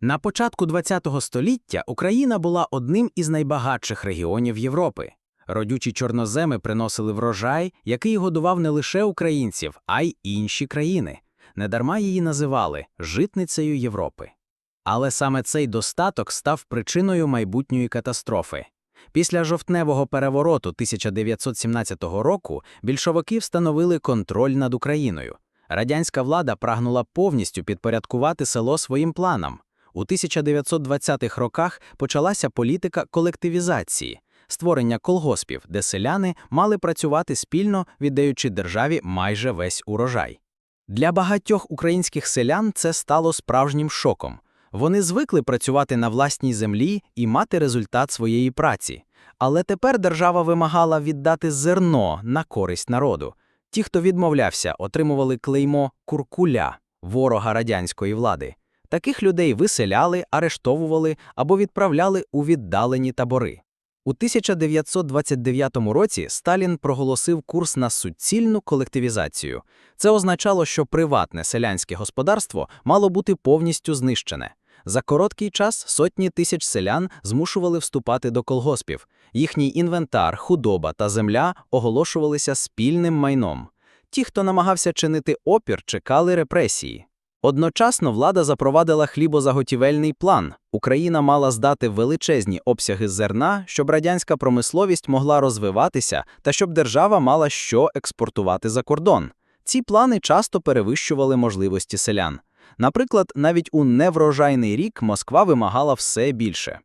На початку ХХ століття Україна була одним із найбагатших регіонів Європи. Родючі чорноземи приносили врожай, який годував не лише українців, а й інші країни. Недарма її називали житницею Європи. Але саме цей достаток став причиною майбутньої катастрофи. Після жовтневого перевороту 1917 року більшовики встановили контроль над Україною. Радянська влада прагнула повністю підпорядкувати село своїм планам. У 1920-х роках почалася політика колективізації, створення колгоспів, де селяни мали працювати спільно, віддаючи державі майже весь урожай. Для багатьох українських селян це стало справжнім шоком. Вони звикли працювати на власній землі і мати результат своєї праці. Але тепер держава вимагала віддати зерно на користь народу. Ті, хто відмовлявся, отримували клеймо куркуля, ворога радянської влади. Таких людей виселяли, арештовували або відправляли у віддалені табори. У 1929 році Сталін проголосив курс на суцільну колективізацію. Це означало, що приватне селянське господарство мало бути повністю знищене. За короткий час сотні тисяч селян змушували вступати до колгоспів. Їхній інвентар, худоба та земля оголошувалися спільним майном. Ті, хто намагався чинити опір, чекали репресії. Одночасно влада запровадила хлібозаготівельний план. Україна мала здати величезні обсяги зерна, щоб радянська промисловість могла розвиватися та щоб держава мала що експортувати за кордон. Ці плани часто перевищували можливості селян. Наприклад, навіть у неврожайний рік Москва вимагала все більше.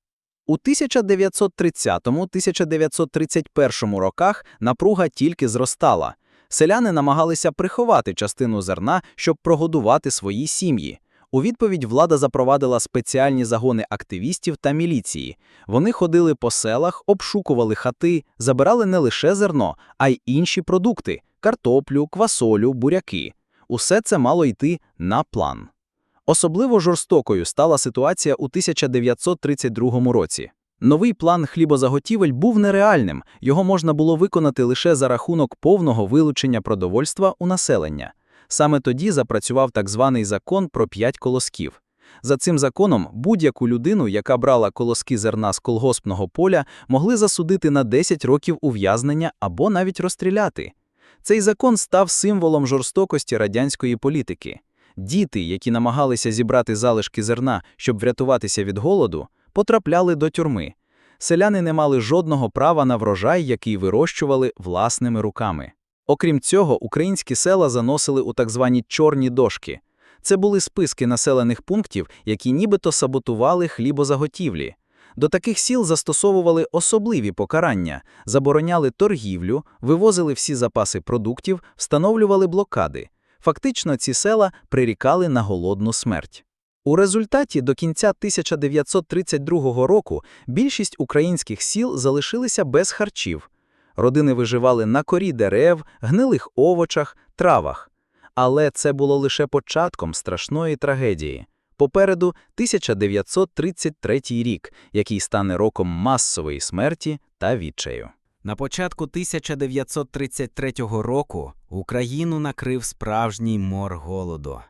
У 1930-1931 роках напруга тільки зростала. Селяни намагалися приховати частину зерна, щоб прогодувати свої сім'ї. У відповідь влада запровадила спеціальні загони активістів та міліції. Вони ходили по селах, обшукували хати, забирали не лише зерно, а й інші продукти картоплю, квасолю, буряки. Усе це мало йти на план. Особливо жорстокою стала ситуація у 1932 році. Новий план хлібозаготівель був нереальним, його можна було виконати лише за рахунок повного вилучення продовольства у населення. Саме тоді запрацював так званий закон про п'ять колосків. За цим законом будь-яку людину, яка брала колоски зерна з колгоспного поля, могли засудити на 10 років ув'язнення або навіть розстріляти. Цей закон став символом жорстокості радянської політики. Діти, які намагалися зібрати залишки зерна, щоб врятуватися від голоду, потрапляли до тюрми. Селяни не мали жодного права на врожай, який вирощували власними руками. Окрім цього, українські села заносили у так звані чорні дошки. Це були списки населених пунктів, які нібито саботували хлібозаготівлі. До таких сіл застосовували особливі покарання, забороняли торгівлю, вивозили всі запаси продуктів, встановлювали блокади. Фактично, ці села прирікали на голодну смерть. У результаті до кінця 1932 року більшість українських сіл залишилися без харчів. Родини виживали на корі дерев, гнилих овочах, травах. Але це було лише початком страшної трагедії. Попереду 1933 рік, який стане роком масової смерті та відчаю. На початку 1933 року Україну накрив справжній мор голоду.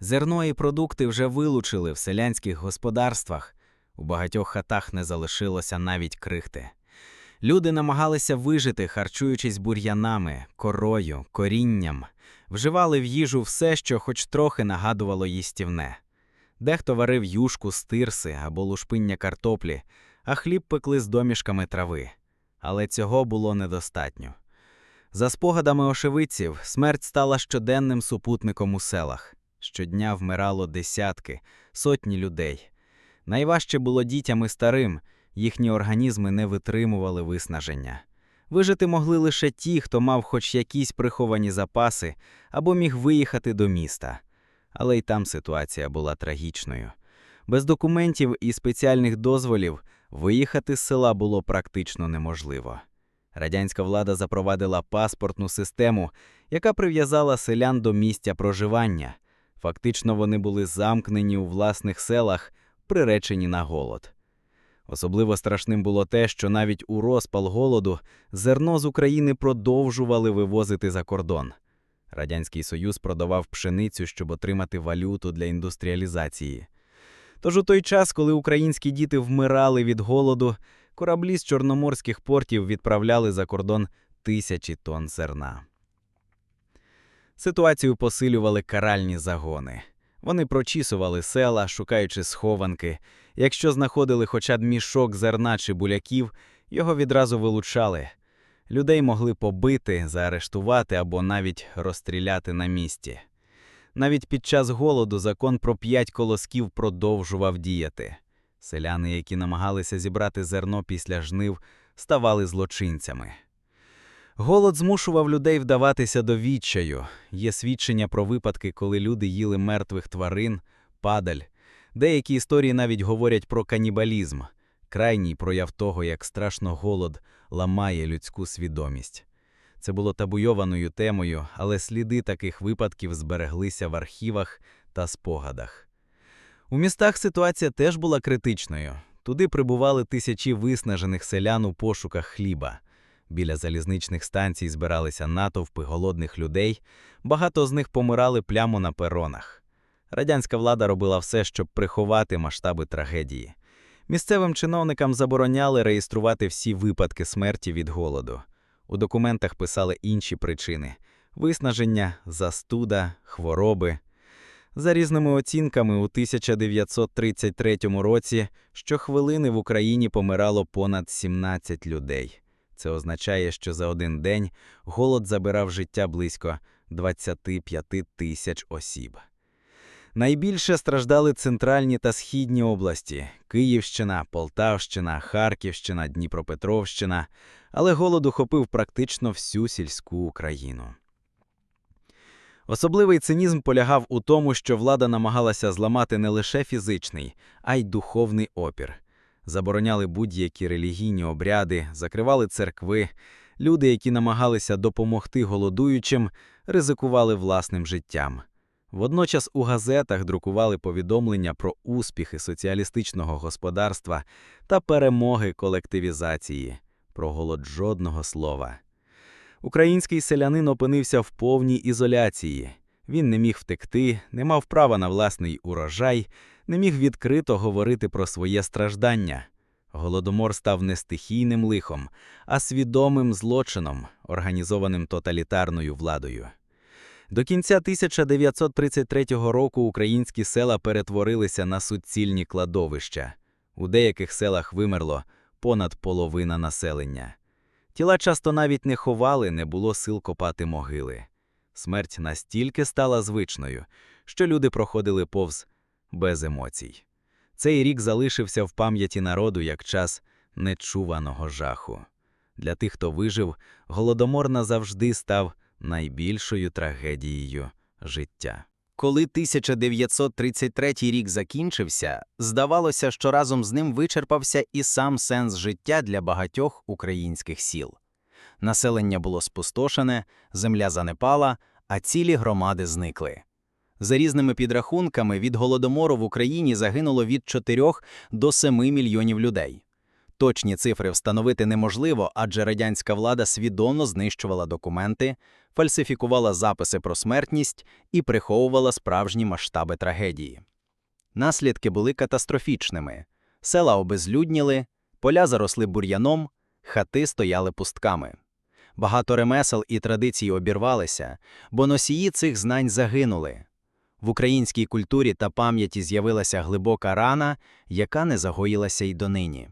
Зерно і продукти вже вилучили в селянських господарствах, у багатьох хатах не залишилося навіть крихти. Люди намагалися вижити, харчуючись бур'янами, корою, корінням, вживали в їжу все, що хоч трохи нагадувало їстівне. Дехто варив юшку з тирси або лушпиння картоплі, а хліб пекли з домішками трави. Але цього було недостатньо. За спогадами очевидців, смерть стала щоденним супутником у селах. Щодня вмирало десятки, сотні людей. Найважче було дітям і старим, їхні організми не витримували виснаження. Вижити могли лише ті, хто мав хоч якісь приховані запаси або міг виїхати до міста. Але й там ситуація була трагічною. Без документів і спеціальних дозволів виїхати з села було практично неможливо. Радянська влада запровадила паспортну систему, яка прив'язала селян до місця проживання. Фактично, вони були замкнені у власних селах, приречені на голод. Особливо страшним було те, що навіть у розпал голоду зерно з України продовжували вивозити за кордон. Радянський Союз продавав пшеницю, щоб отримати валюту для індустріалізації. Тож у той час, коли українські діти вмирали від голоду, кораблі з чорноморських портів відправляли за кордон тисячі тонн зерна. Ситуацію посилювали каральні загони. Вони прочісували села, шукаючи схованки. Якщо знаходили хоча б мішок зерна чи буляків, його відразу вилучали. Людей могли побити, заарештувати або навіть розстріляти на місці. Навіть під час голоду закон про п'ять колосків продовжував діяти. Селяни, які намагалися зібрати зерно після жнив, ставали злочинцями. Голод змушував людей вдаватися до відчаю. Є свідчення про випадки, коли люди їли мертвих тварин, падаль. Деякі історії навіть говорять про канібалізм, крайній прояв того, як страшно голод ламає людську свідомість. Це було табуйованою темою, але сліди таких випадків збереглися в архівах та спогадах. У містах ситуація теж була критичною. Туди прибували тисячі виснажених селян у пошуках хліба. Біля залізничних станцій збиралися натовпи голодних людей, багато з них помирали прямо на перонах. Радянська влада робила все, щоб приховати масштаби трагедії. Місцевим чиновникам забороняли реєструвати всі випадки смерті від голоду. У документах писали інші причини виснаження, застуда, хвороби. За різними оцінками, у 1933 році щохвилини в Україні помирало понад 17 людей. Це означає, що за один день голод забирав життя близько 25 тисяч осіб. Найбільше страждали центральні та східні області Київщина, Полтавщина, Харківщина, Дніпропетровщина, але голод охопив практично всю сільську Україну. Особливий цинізм полягав у тому, що влада намагалася зламати не лише фізичний, а й духовний опір. Забороняли будь-які релігійні обряди, закривали церкви. Люди, які намагалися допомогти голодуючим, ризикували власним життям. Водночас у газетах друкували повідомлення про успіхи соціалістичного господарства та перемоги колективізації, про голод жодного слова. Український селянин опинився в повній ізоляції. Він не міг втекти, не мав права на власний урожай, не міг відкрито говорити про своє страждання. Голодомор став не стихійним лихом, а свідомим злочином, організованим тоталітарною владою. До кінця 1933 року українські села перетворилися на суцільні кладовища. У деяких селах вимерло понад половина населення. Тіла часто навіть не ховали, не було сил копати могили. Смерть настільки стала звичною, що люди проходили повз без емоцій. Цей рік залишився в пам'яті народу як час нечуваного жаху. Для тих, хто вижив, голодомор назавжди став найбільшою трагедією життя. Коли 1933 рік закінчився, здавалося, що разом з ним вичерпався і сам сенс життя для багатьох українських сіл. Населення було спустошене, земля занепала, а цілі громади зникли. За різними підрахунками, від голодомору в Україні загинуло від 4 до 7 мільйонів людей. Точні цифри встановити неможливо, адже радянська влада свідомо знищувала документи, фальсифікувала записи про смертність і приховувала справжні масштаби трагедії. Наслідки були катастрофічними: села обезлюдніли, поля заросли бур'яном, хати стояли пустками. Багато ремесел і традицій обірвалися, бо носії цих знань загинули. В українській культурі та пам'яті з'явилася глибока рана, яка не загоїлася й донині.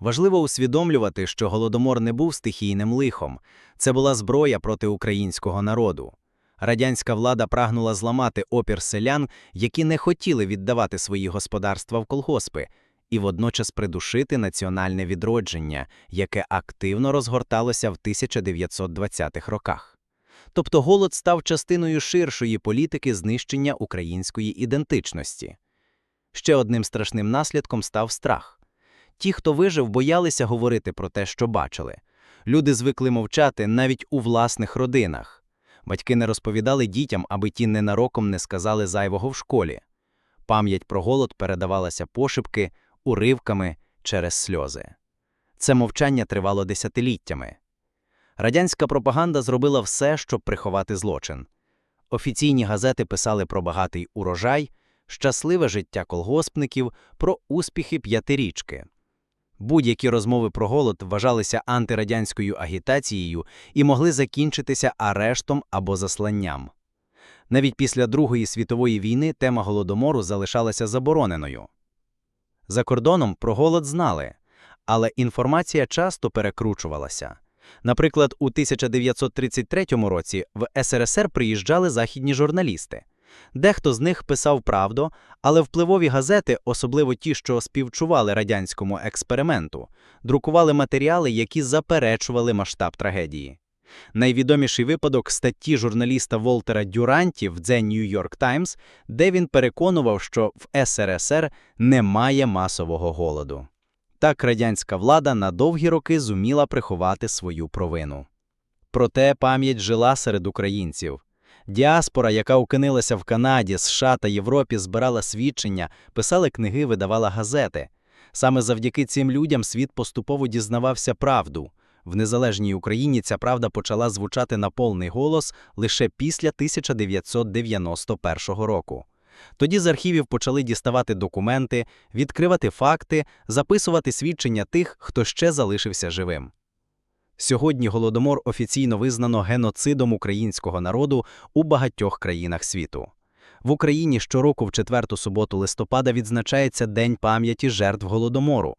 Важливо усвідомлювати, що голодомор не був стихійним лихом, це була зброя проти українського народу. Радянська влада прагнула зламати опір селян, які не хотіли віддавати свої господарства в колгоспи, і водночас придушити національне відродження, яке активно розгорталося в 1920-х роках. Тобто голод став частиною ширшої політики знищення української ідентичності. Ще одним страшним наслідком став страх. Ті, хто вижив, боялися говорити про те, що бачили. Люди звикли мовчати навіть у власних родинах. Батьки не розповідали дітям, аби ті ненароком не сказали зайвого в школі. Пам'ять про голод передавалася пошепки, уривками через сльози. Це мовчання тривало десятиліттями. Радянська пропаганда зробила все, щоб приховати злочин. Офіційні газети писали про багатий урожай, щасливе життя колгоспників, про успіхи п'ятирічки. Будь-які розмови про голод вважалися антирадянською агітацією і могли закінчитися арештом або засланням. Навіть після Другої світової війни тема голодомору залишалася забороненою. За кордоном про голод знали, але інформація часто перекручувалася. Наприклад, у 1933 році в СРСР приїжджали західні журналісти. Дехто з них писав правду, але впливові газети, особливо ті, що співчували радянському експерименту, друкували матеріали, які заперечували масштаб трагедії. Найвідоміший випадок статті журналіста Волтера Дюранті в The New York Times, де він переконував, що в СРСР немає масового голоду. Так радянська влада на довгі роки зуміла приховати свою провину. Проте пам'ять жила серед українців. Діаспора, яка укинилася в Канаді, США та Європі, збирала свідчення, писали книги, видавала газети. Саме завдяки цим людям світ поступово дізнавався правду. В незалежній Україні ця правда почала звучати на повний голос лише після 1991 року. Тоді з архівів почали діставати документи, відкривати факти, записувати свідчення тих, хто ще залишився живим. Сьогодні Голодомор офіційно визнано геноцидом українського народу у багатьох країнах світу. В Україні щороку в четверту суботу листопада відзначається День пам'яті жертв Голодомору.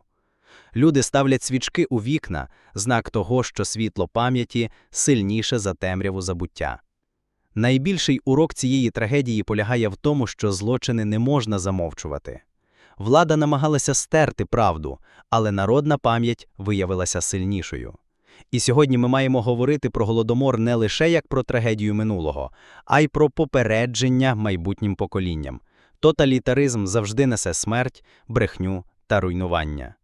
Люди ставлять свічки у вікна, знак того, що світло пам'яті сильніше за темряву забуття. Найбільший урок цієї трагедії полягає в тому, що злочини не можна замовчувати. Влада намагалася стерти правду, але народна пам'ять виявилася сильнішою. І сьогодні ми маємо говорити про голодомор не лише як про трагедію минулого, а й про попередження майбутнім поколінням. Тоталітаризм завжди несе смерть, брехню та руйнування.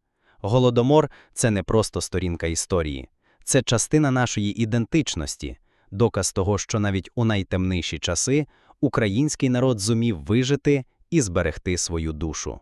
Голодомор це не просто сторінка історії, це частина нашої ідентичності, доказ того, що навіть у найтемніші часи український народ зумів вижити і зберегти свою душу.